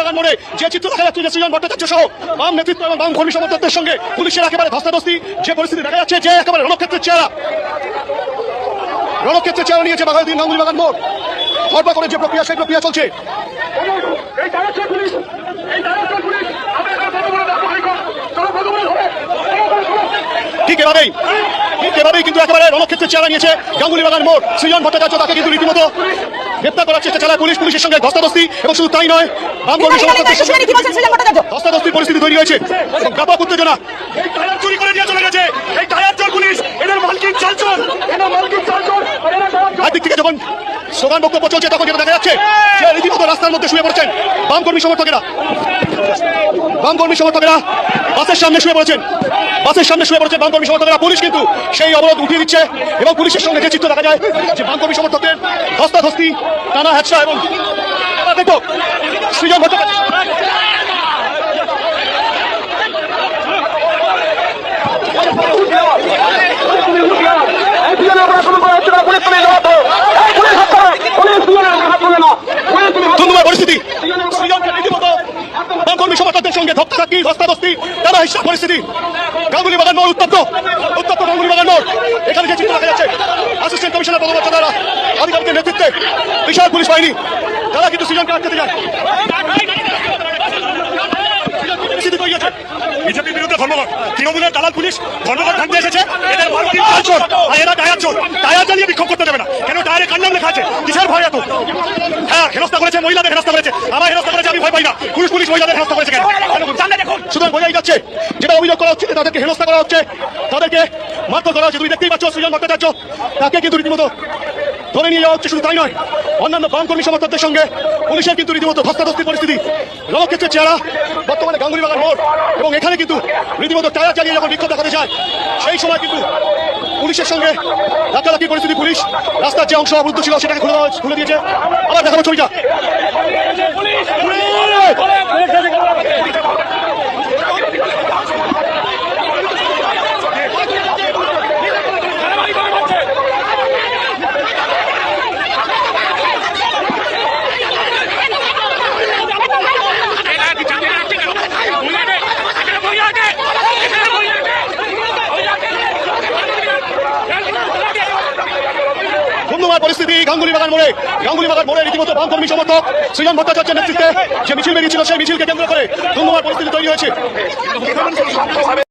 বাগান মোড়ে যে চিত্র দেখা যাচ্ছে যে সৃজন ভট্টাচার্য সহ বাম নেতৃত্ব এবং বাম কর্মী সমর্থকদের সঙ্গে পুলিশের একেবারে ধস্তাধস্তি যে পরিস্থিতি দেখা যাচ্ছে যে একেবারে রণক্ষেত্রের চেহারা। রণক্ষেত্রের চেহারা নিয়েছে বাঘাযতীন গাঙ্গুলি বাগান মোড়। ধরপা করে যে প্রক্রিয়া সেই প্রক্রিয়া চলছে। ঠিক এভাবেই এভাবেই কিন্তু একেবারে রণক্ষেত্রে চেহারা নিয়েছে গাঙ্গুলি বাগান মোড়। সৃজন ভট্টাচার্য তাকে কিন্তু রীতিমতো গ্রেপ্তার করার চেষ্টা চালায় পুলিশ। পুলিশের সঙ্গে ধস্তাধস্তি এবং শুধু তাই নয় সমর্থকদের ভট্টাচার্য? ধস্তাধস্তির পরিস্থিতি তৈরি হয়েছে। এবং ব্যাপক উত্তেজনা। এই টায়ার চুরি করে দিয়ে চলে গেছে। এই টায়ার চোর পুলিশ। এদের মালকিন চালচোর। এদের মালকিন চালচোর। আর এরা একদিক থেকে যখন স্লোগান বক্তব্য চলছে, তখন যেটা দেখা যাচ্ছে, যে রীতিমতো রাস্তার মধ্যে শুয়ে পড়ছেন বামকর্মী সমর্থকেরা। বামকর্মী সমর্থকেরা বাসের সামনে শুয়ে পড়েছেন। বাসের সামনে শুয়ে পড়েছেন বামকর্মী সমর্থকেরা। পুলিশ কিন্তু সেই অবরোধ উঠিয়ে দিচ্ছে এবং পুলিশের সঙ্গে যে চিত্র দেখা যায়, যে বামকর্মী সমর্থকদের ধস্তাধস্তি, টানা হ্যাচা এবং দেখো, সৃজন ভট্টাচার্য এই দুজনে আমরা শুরু করা হচ্ছে না পুলিশ তুমি জবাব দাও এই পুলিশ হাত ধরো পুলিশ দুজনে আমরা হাত ধরে না পুলিশ তুমি হাত ধন্যবাদ পরিস্থিতি সৃজনকে রীতিমতো বাম কর্মী সঙ্গে ধস্তাধস্তি ধস্তাধস্তি টানা হিসা পরিস্থিতি। গাঙ্গুলি বাগান মোড় উত্তপ্ত উত্তপ্ত গাঙ্গুলি বাগান মোড়। এখানে যে চিত্র দেখা যাচ্ছে অ্যাসিস্ট্যান্ট কমিশনার পদবর্তী দ্বারা আধিকারিকের নেতৃত্বে বিশাল পুলিশ বাহিনী। তারা কিন্তু সৃজনকে আটকাতে যায়। বিজেপির বিরুদ্ধে ধর্মঘট তৃণমূলের দালাল পুলিশ ধর্মঘট ভাঙতে এসেছে। এদের মার্কিন চালচোর আর এরা টায়ার চোর। টায়ার জ্বালিয়ে বিক্ষোভ করতে দেবে না। কেন? টায়ারে কান্নাম লেখা আছে? কিসের ভয় এত? হ্যাঁ হেনস্থা করেছে মহিলাদের হেনস্থা করেছে। আমার আমি ভয় পাই না। পুলিশ পুলিশ মহিলাদের হেনস্থা করেছে কেন? সুতরাং বোঝাই যাচ্ছে। যেটা অভিযোগ করা হচ্ছে তাদেরকে হেনস্থা করা হচ্ছে। তাদেরকে মারধর করা হচ্ছে। তুমি দেখতেই পাচ্ছ সৃজন ভট্টাচার্য তাকে কিন্তু রীতিমতো ধরে নিয়ে যাওয়া হচ্ছে শুধু তাই নয় অন্যান্য বাম কর্মী সমর্থকদের সঙ্গে পুলিশের কিন্তু রীতিমতো ধস্তাধস্তির পরিস্থিতি। রণক্ষেত্রের চেহারা বর্তমানে গাঙ্গুলি বাগান মোড় এবং এখানে কিন্তু রীতিমতো টায়ার চালিয়ে যখন বিক্ষোভ দেখাতে যায় সেই সময় কিন্তু পুলিশের সঙ্গে ধাক্কাধাক্কি পরিস্থিতি পুলিশ রাস্তার যে অংশ অবরুদ্ধ ছিল সেটাকে খুলে খুলে দিয়েছে আবার দেখাবো ছবিটা ধন্যবাদ পরিস্থিতি, গাঙ্গুলি বাগান মোড়ে, গাঙ্গুলি বাগান মোড়ে রীতিমতো বাম কর্মী সমর্থক সৃজন ভট্টাচার্যের নেতৃত্বে যে মিছিল বেরিয়েছিল সেই মিছিলকে কেন্দ্র করে ধন্যবাদ পরিস্থিতি তৈরি হয়েছে।